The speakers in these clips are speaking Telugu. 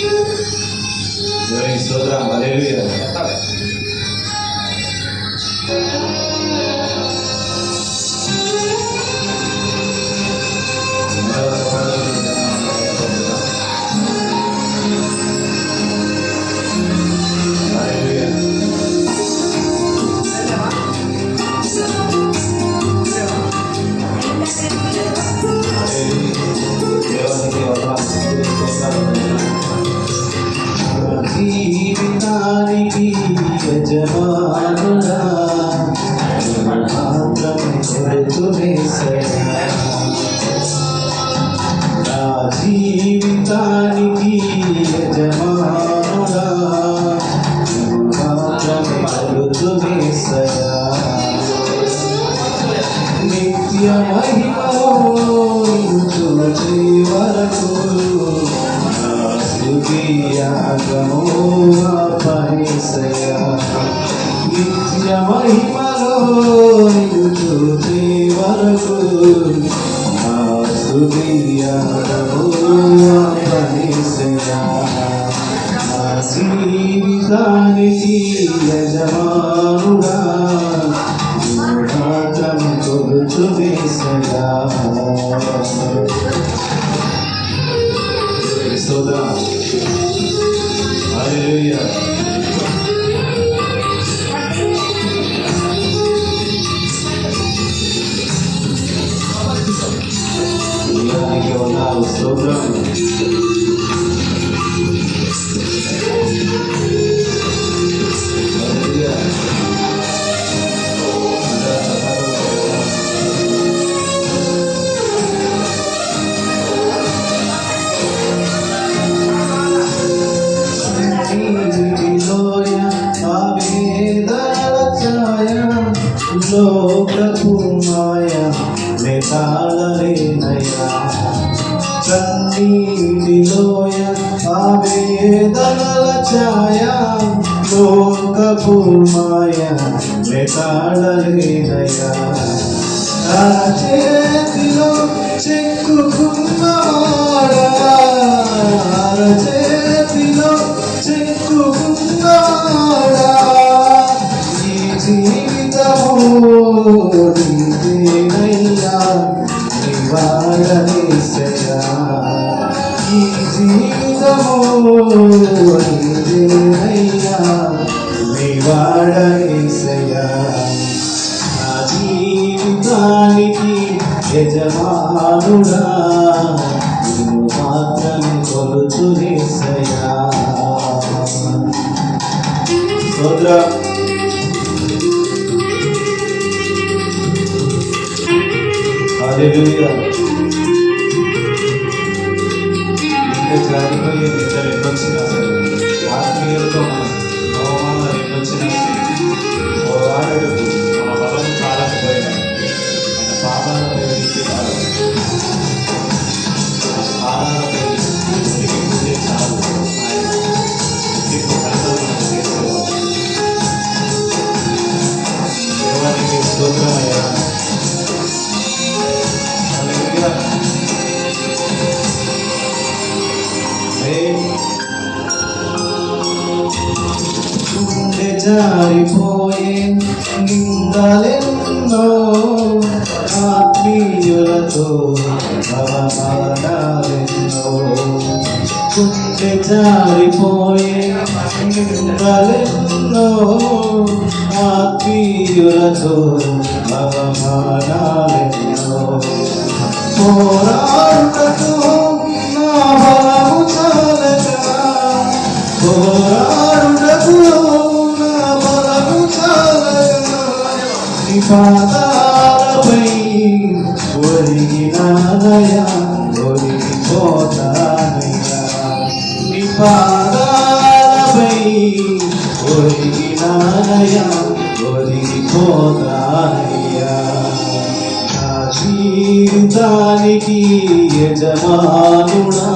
దేవునికి స్తోత్రం హల్లెలూయా జీవితానికి యజమానుడా మాత్రమే కొడుకునేసయ్యా. నిత్య మహిమలో చూచే వరకు నా స్తుతి నిత్య మహిమలో చూచే వరకు నా స్తుతి వేసగా స్తోత్రం లోకపు మాయ నెతాళలేనయ్యా కన్నీటిలోయ ఆవేదనల ఛాయ లోకపు మాయ నెతాళలేనయ్యా నా చేతిలో చెక్కుకున్నవాడా జీవితమో నీదేనయ్యా నివారణేశయ్యా 할렐루야 내 자녀의 내자를 거치나서 나중에 떠나 జారిపోయే నిందలెన్నో ఆత్మీయులతో అవమానాలెన్నో గుండె జారిపోయే నిందలెన్నో ఆత్మీయులతో అవమానాలెన్నో పోరాటకు నా బలము చాలక పోరాడుటకు పాదాలపై ఒరిగినానయా ఒరిగిపోతానయ్యా నీ పాదాలపై ఒరిగినానయా ఒరిగిపోతానయ్యా నా జీవితానికి యజమానుడా.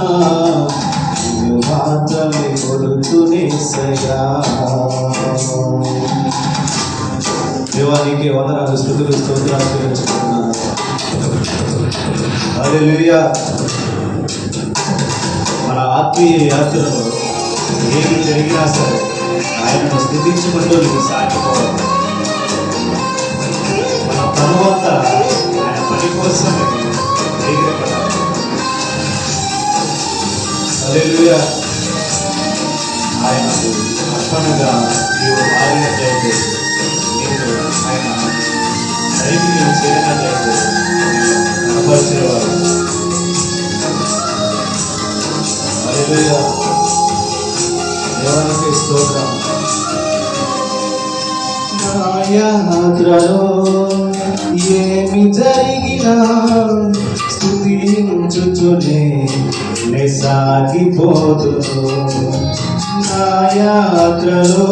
స్తోత్రాలు చెల్లించుకున్నాను హల్లెలూయా. మన ఆత్మీయ యాత్రలో ఏమి జరిగినా సరే ఆయనను స్థితించుకుంటూ నీకు సాగిపోవాలి. మన తరువాత ఆయన పని కోసమే అదే హల్లెలూయా. ఆయనకు అర్పణగా నీవు మారినట్లయితే సైకి చేరినట్లయితే కనపరిచేవారు దేవానికి స్తోత్రం. నా యాత్రలో ఏమి జరిగినా స్థుతించుచునే నే సాగిపోతును నా యాత్రలో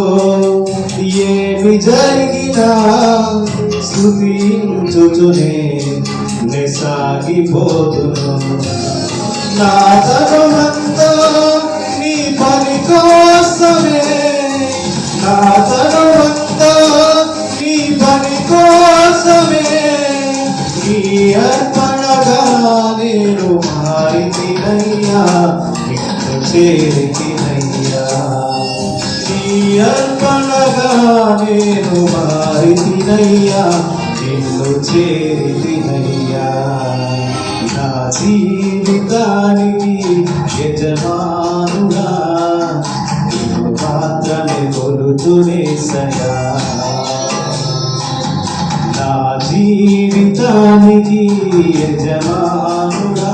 ఏమి జరిగినా స్థుతించుచునే నే సాగిపోతును నా తరుణంతో నీ పని కోసమే నా తరుణంతో నీ పని కోసమే నీ అర్పణగా నేను మారితినయ్యా నిన్ను చేరితినయ్యా. నీ అర్పణగా నేను మారితినయ్యా నిన్ను చేరితినయ్యా. నా జీవితానికి యజమానుడా నిన్ను మాత్రమే కొలుతునేసయా నా జీవితానికి యజమానుడా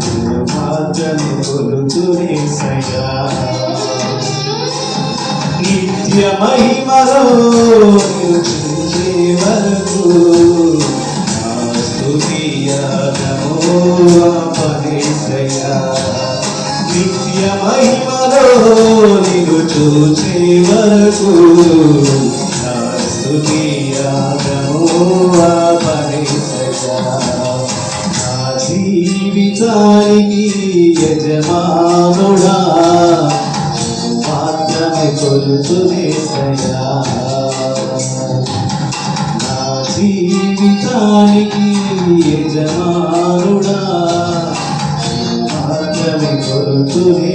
నిన్ను మాత్రమే కొలుతునేసయా నిత్య మహిమలో నిలిచే వరకు నిత్య మహిమలో నిన్ను చూచే వరకు జీవితానికి యజమానుడా. మాత్రమే నా జీవితానికి యజమానుడా మాత్రమే కొలుతునేసయా